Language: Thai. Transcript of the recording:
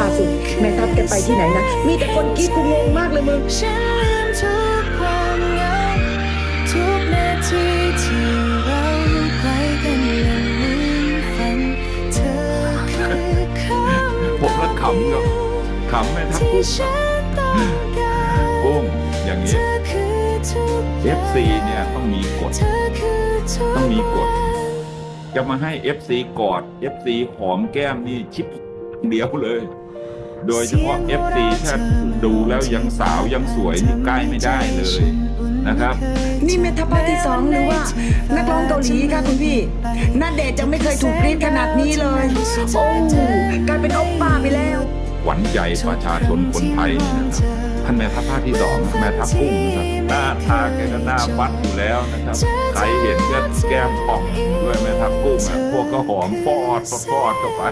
ล่าสุดแม่ทัพแกไปที่ไหนนะ มีแต่คนกรีดกูงงมากเลยมึงฉันลืมทุกความเหงาทุกนาทีที่เราใกล้กันและลืมฝันเธอคือคำผมละขำกับขำแม่ทัพที่กุ้งฉันต้องการกุ้งอย่างเธนี้อคือทุกอย่าง FC เนี่ยต้องมีกฎเธอคือทุกต้องมีกฎอย่างจะมาให้ FC กอด FC หอมแก้มนี่ชิปเดียวเลย โดยเฉพาะ FC ถ้าดูแล้วยังสาวยังสวยนี่ใกล้ไม่ได้เลยนะครับ นี่แม่ทัพภาคที่สองหรือว่า นักร้องเกาหลีค่ะคุณพี่หน้าเดชน์จะไม่เคยถูกกรีดขนาดนี้เลย โอ้กลายเป็นโอปป้าไปแล้วหวันใจประชาชนคนไทยนี่นะครับท่านแม่ทัพภาคที่สองแม่ทัพกุ้งนะครับหน้าทาแกก็หน้าฟัดอยู่แล้วนะครับใครเห็นก็แก้มป่องด้วยแม่ทัพกุ้งอะพวกก็หอมฟอดฟอดเข้าไป